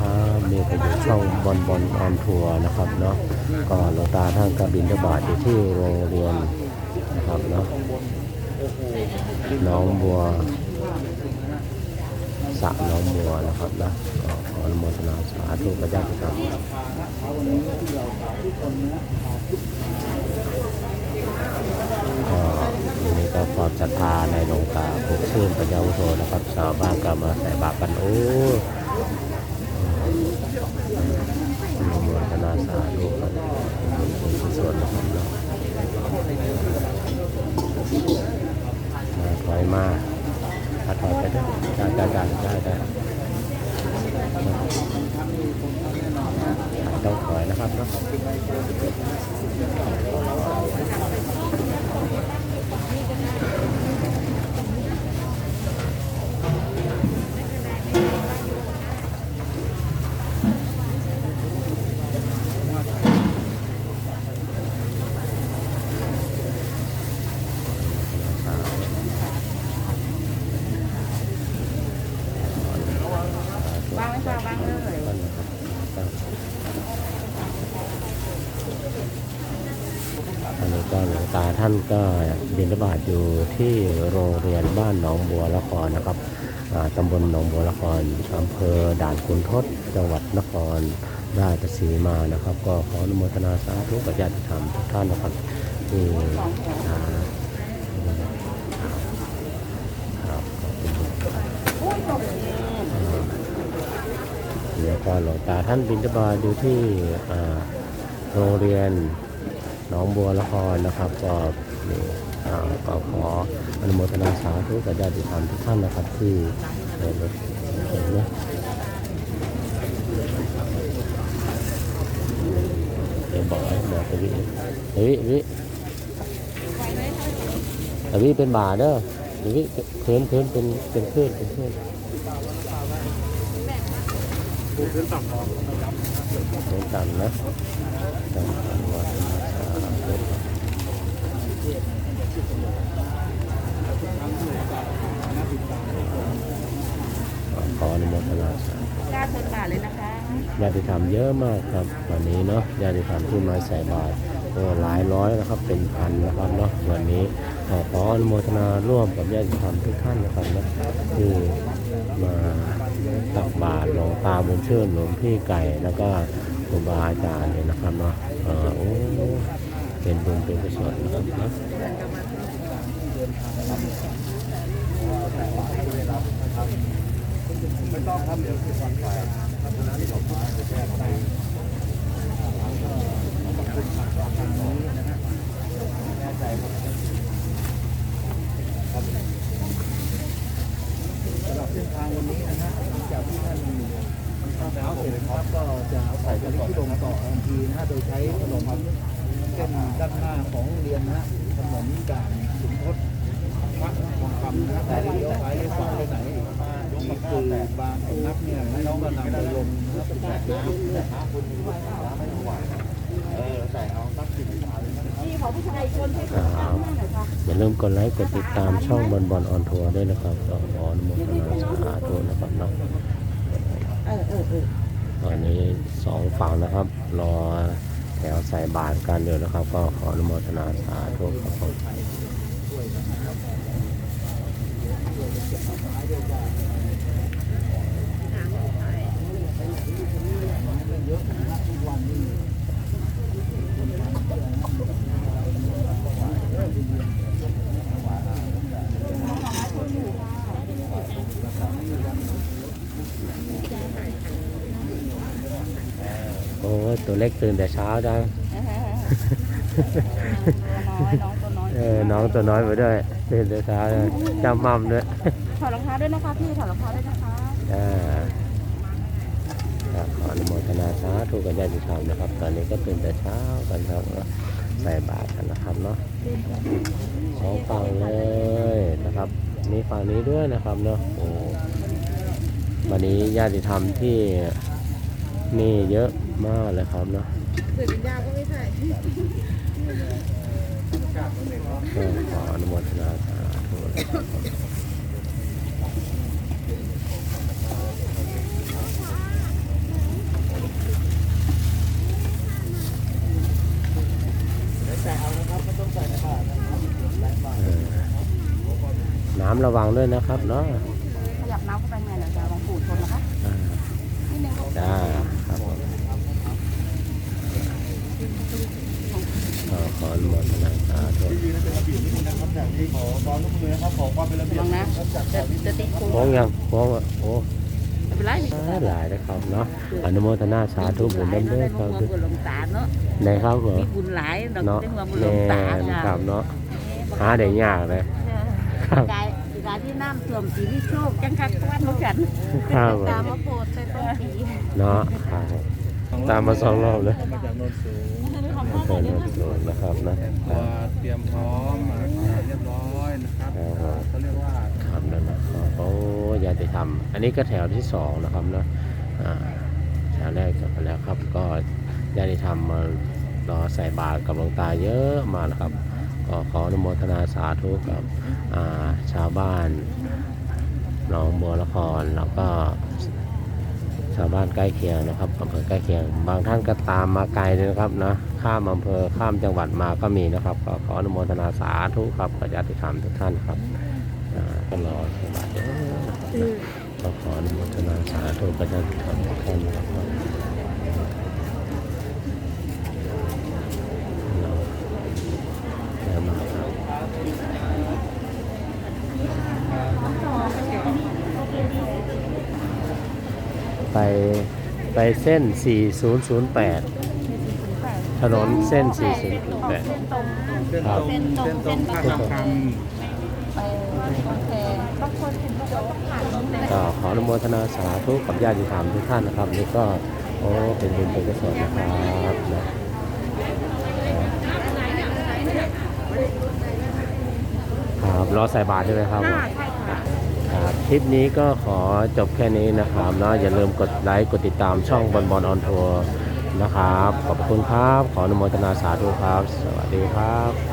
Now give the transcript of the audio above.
นะครับนี่ก็อยู่ช่องบอลบอลออนทัวร์นะครับเนาะก็หลวงตาท่านก็บินทบาทอยู่ที่โรงเรียนนะครับเนาะน้องบัวสระน้องบัวนะครับนะก็ขออนุโมทนาสาธุพระเจ้าครับก็วันนี้ก็ความศรัทธาในหลวงตาปลุกชื่นพระเจ้าวุโสนะครับชาวบ้านก็มาใส่บาตรกันโอ้อนุโมทนาสาธุครับเป็นกุศลนะครับเนาะมาถอยมาถ้าถอยไปได้ได้ได้ได้ได้ได้ต้องถอยนะครับนะ วางไว้ค่ะวางเลย อันนี้ก็หลวงตาท่านก็บิณฑบาตอยู่ที่โรงเรียนบ้านหนองบัวละครนะครับตำบลหนองบัวละครอำเภอด่านขุนทดจังหวัดนครราชสีมานะครับ ก็ขออนุโมทนาสาธุกับญาติธรรมทุกท่านนะครับที่ครับขอบคุณครับเดี๋ยวก็หลวงตาท่านบิณฑบาตอยู่ที่โรงเรียน น้องบัวละครนะครับก็นี่อ่าก็ขออนุโมทนาสาธุกับญาติธรรมทุกท่านนะครับที่เห็นเห็นนะเดี๋ยวบอกบอกไปวิเฮ้ยวิแต่วิเป็นบาเด้อเดี๋ยววิเคินเคินเป็นเป็นคลื่อนเป็นคลื่นพื้นต่ำนต่ำนะต่ำต่ำนาสาธุ ขออนุโมทนาสาธุกล้าชนบาทเลยนะคะญาติธรรมเยอะมากครับวันนี้เนาะญาติธรรมที่มาใส่บาตรโอ้หลายร้อยนะครับเป็นพันนะครับเนาะวันนี้ขอขออนุโมทนาร่วมกับญาติธรรมทุกท่านนะครับนะที่มาตักบาตรหลวงตาบุญเชิญหลวงพี่ไก่แล้วก็ครูบาอาจารย์เนี่ยนะครับเนาะเออโอ้เป็นบุญเป็นกุศลนะครับนะ ไม่ต้องครับเดี๋ยวคือวันฝ่ายครับนั้นที่ผมมาจะแก้ไปสำหรับเส้นทางวันนี้นะฮะหลังจากที่ท่านข้าวเช้าเสร็จนะครับก็จะใส่กระดิ่งที่ลงต่อทันทีนะฮะโดยใช้ถนนเส้นด้านหน้าของโรงเรียนนะฮะถนนด่าน แต่เลี้ยวซ้ายเลี้ยวขวาไปไหนมีคือบางนักเนี่ยให้น้องก็นำไปลงนะครับเป็นแบบยุคแต่หาคุณมีปัญหาไม่ไหวเออแต่เอาทรัพย์สินมาเลยนะพี่ขอผู้ชายชนให้อ่าข้างน้าหน่อยค่ะอย่าลืมกดไลค์กดติดตามช่องบอลบอลออนทัวร์ด้วยนะครับก็ขออนุโมทนาสาธุนะครับเนาะเออเออเออตอนนี้สองฝั่งนะครับ รอแถวใส่บาตรกันอยู่นะครับ ก็ขออนุโมทนาสาธุครับผมโอ้ย ตัวเล็กตื่นแต่เช้าจังตัวน้อยน้องตัวน้อยเออ น้องตัวน้อยไปด้วยตื่นแต่เช้าเลยจำมั่มด้วยถอดรองเท้าด้วยนะคะพี่ถอดรองเท้าด้วยนะคะอ่าครับขออนุโมทนาสาธุกับญาติธรรมนะครับ ตอนนี้ก็ตื่นแต่เช้ากันครับใส่บาตรกันนะครับเนาะสองฝั่งเลยนะครับมีฝั่งนี้ด้วยนะครับเนาะโอ้วันนี้ญาติธรรมที่นี่เยอะ มากเลยครับเนาะเกิดเป็นยาวก็ไม่ใช่ขออนุโมทนาสาธุน้ำระวังด้วยนะครับเนาะขยับน้ำเข้าไปไงเดี๋ยวจะลองปูดชนนะคะนิดนึงจ้ครับ ผมก็ขออนุโมทนาสาธุยืนเป็นระเบียบนิดนึงนะครับจากที่ขอความร่วมมือนะครับขอความเป็นระเบียลบองนะครับจากจะจะติดโค้โค้งยังโค้งอะโอ้ไม่เป็นไรนี่หลายนะครับเนาะอนุโมทนาสาธุบุญน้ำเด้อคครัรับบบุญหลวงตาเนาะในครับผมมีบุญหลายดอกเนาะได้มาบุญหลแน่วงตาครับเนาะหาได้ยากเลยครับกายกายที่น้ำท่วมสีที่โชคจังคักตะวันมากันครับผมตามมาโปรดในต้นปีเนาะครับ ผมตามมาสองรอบเลยมาจากโนนสูงเปิดมาดูนะครับนะคตัวรับเตรียมพร้อมอ่าเรียบร้อยนะครับครับเขาเรียกว่าครับนั่นนะครับโอ้ยาติธรรม อันนี้ก็แถวที่สองนะครับเนาะอ่าแถวแรกจบไปแล้วครับ ก็ญาติธรรมมารอใส่บาตรกับหลวงตาเยอะมากนะครับ ก็ขออนุโมทนาสาธุกับอ่าชาวบ้านหนองบัวละครแล้วก็ ชาวบ้านใกล้เคียงนะครับอำเภอใกล้เคียง บางท่านก็ตามมาไกลเลยนะครับนะข้ามอำเภอข้ามจังหวัดมาก็มีนะครับก็ขออนุโมทนาสาธุครับกับญาติธรรมทุกท่านครับก็รอสบายเยอะนะครับนะก็ขออนุโมทนาสาธุกับญาติธรรมทุกท่านครับเราเดี๋ยวมาครับ ไปไปเส้น 4008 ถนนเส้น 4008เส้นตรงเส้นตรงท่าคำคเออโอเคบางคนเห็นบอกว่าต้องผ่านตรงไหนก็ขออนุโมทนาสาธุกับญาติธรรมทุกท่านนะครับนี่ก็โอ้เป็นบุญเป็นกุศลนะครับนะ ครับรอใส่บาตรใช่ไหมครับใช่ค่ะครับ คลิปนี้ก็ขอจบแค่นี้นะครับนะอย่าลืมกดไลค์กดติดตามช่องบอลบอลออนทัวร์นะครับ ขอบคุณครับ ขออนุโมทนาสาธุครับ สวัสดีครับ